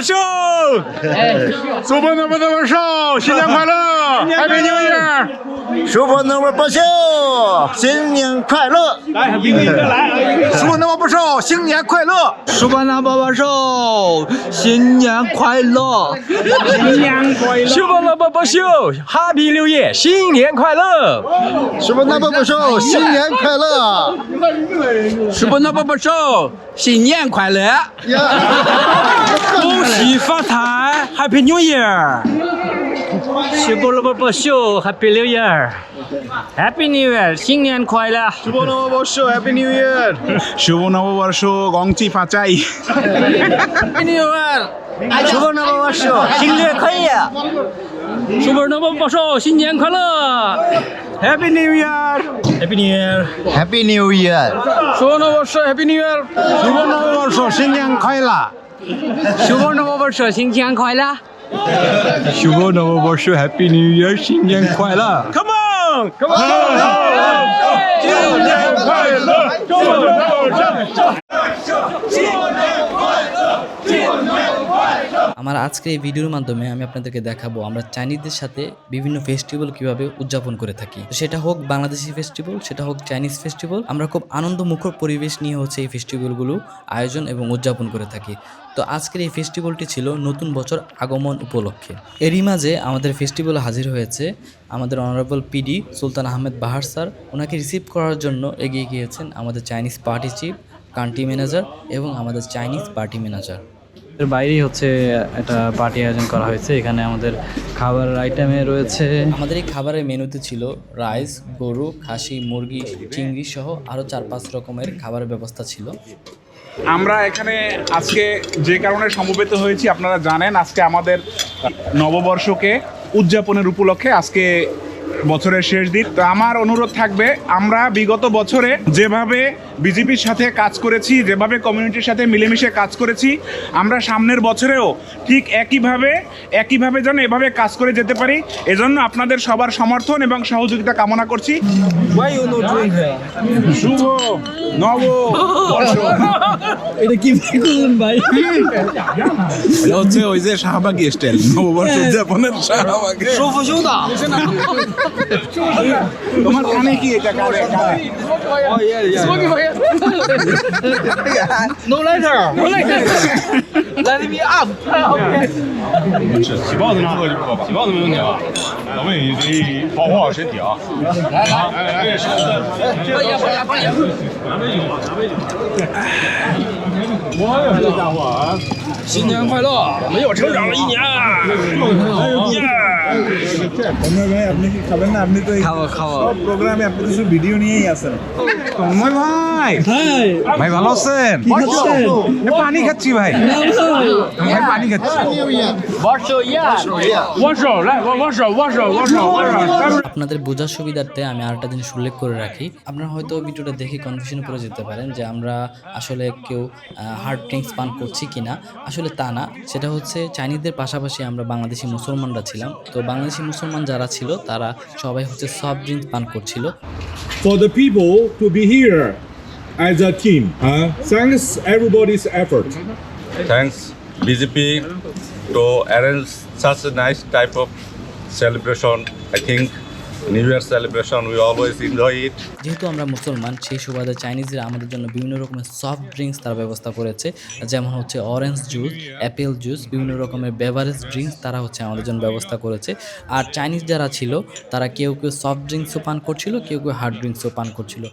寿，祝福能不能寿，新年快乐，Happy New Year，祝福能不不寿，新年快乐，来一个一个来，祝福能不不寿，新年快乐，祝福能不不寿，新年快乐，新年快乐，祝福能不不寿，Happy New Year，新年快乐，祝福能不不寿，新年快乐，祝福能不不寿，新年快乐。恭喜发财 Happy New Year শুভ নববর্ষ Happy New Year Happy New Year 新年快乐শুভ নববর্ষ happy new year শুভ নববর্ষ গংচি ফাচাই Happy New Year শুভ নববর্ষ新年快乐শুভ নববর্ষ新年快乐 Happy New Year Happy New Year happy new year শুভ নববর্ষ Happy New Year শুভ নববর্ষ新年快乐 小朋友们说新年快乐。小朋友们说 Happy New Year，新年快乐。Come on，Come on，新年快乐，祝大家。আমার আজকের এই ভিডিওর মাধ্যমে আমি আপনাদেরকে দেখাবো আমরা চাইনিজদের সাথে বিভিন্ন ফেস্টিভ্যাল কীভাবে উদযাপন করে থাকি। সেটা হোক বাংলাদেশি ফেস্টিভ্যাল সেটা হোক চাইনিজ ফেস্টিভ্যাল আমরা খুব আনন্দমুখর পরিবেশ নিয়ে হচ্ছে এই ফেস্টিভ্যালগুলো আয়োজন এবং উদযাপন করে থাকি। তো আজকের এই ফেস্টিভ্যালটি ছিল নতুন বছর আগমন উপলক্ষে। এরই মাঝে আমাদের ফেস্টিভ্যাল হাজির হয়েছে আমাদের honourable PD Sultan Ahmed Bahar sir. ওনাকে রিসিভ করার জন্য এগিয়ে গিয়েছেন আমাদের Chinese party chief country manager এবং আমাদের চাইনিজ পার্টি ম্যানেজার এর বাইরেই হচ্ছে একটা পার্টি আয়োজন করা হয়েছে। এখানে আমাদের খাবারের আইটেমে রয়েছে। আমাদের এই খাবারের মেনুতে ছিল রাইস গরু খাসি মুরগি চিংড়ি সহ আরও চার পাঁচ রকমের খাবারের ব্যবস্থা ছিল। আমরা এখানে আজকে যে কারণে সমবেত হয়েছি আপনারা জানেন আজকে আমাদের নববর্ষকে উদযাপনের উপলক্ষে আজকে বছরের শেষ দিন। তো আমার অনুরোধ থাকবে আমরা বিগত বছরে যেভাবে বিজেপির সাথে কাজ করেছি যেভাবে কমিউনিটির সাথে মিলেমিশে কাজ করেছি আমরা সামনের বছরেও ঠিক একইভাবে একইভাবে যেন এভাবে কাজ করে যেতে পারি এজন্য আপনাদের সবার সমর্থন এবং সহযোগিতা কামনা করছি। শুভ নব এটা কি ভাই? এটা হচ্ছে ওই যে শাহবাগি স্টাইল নববর্ষ উদযাপনের শাহবাগে। শুভ সৌদা। তোমার কানে কি এটা কানে? কানে no letter, no letter. Let me up. 是举报的吗？举报吧，没问题啊。咱们得保护好身体啊。来来来，来来来，来来来，来来来，我有这家伙啊！新年快乐，没有成长了一年。耶！আপনি কি খাবেন না? আপনি তো খাওয়া সব প্রোগ্রামে আপনি তো শুধু ভিডিও নিয়েই আছেন। তন্ময় ভাই। ভাই। ভালো আছেন? পানি খাচ্ছি ভাই। ইয়া বর্ষ আপনাদের বোঝার সুবিধার্থে আমি আরেকটা জিনিস উল্লেখ করে রাখি। আপনারা হয়তো ভিডিওটা দেখে কনফিউশনে পড়ে যেতে পারেন যে আমরা আসলে কেউ হার্ড ড্রিঙ্কস পান করছি কিনা। আসলে তা না। সেটা হচ্ছে চাইনিজদের পাশাপাশি আমরা বাংলাদেশি মুসলমানরা ছিলাম। তো বাংলাদেশি মুসলমান যারা ছিল তারা সবাই হচ্ছে সফট ড্রিঙ্কস পান করছিল। For the people to be here as a team. Huh? Thanks everybody's effort. thanks. BJP to arrange such a nice type of celebration. I think New Year celebration, we always enjoy it. যেহেতু আমরা মুসলমান, সেই সুবাদে চাইনিজরা আমাদের জন্য বিভিন্ন রকমের soft drinks তারা ব্যবস্থা করেছে যেমন হচ্ছে অরেঞ্জ জুস অ্যাপেল জুস বিভিন্ন রকমের বেভারেজ ড্রিঙ্কস তারা হচ্ছে আমাদের জন্য ব্যবস্থা করেছে আর চাইনিজ যারা ছিল, তারা কেউ কেউ সফট ড্রিঙ্কসও পান করছিল, কেউ কেউ হার্ড ড্রিঙ্কসও পান করছিল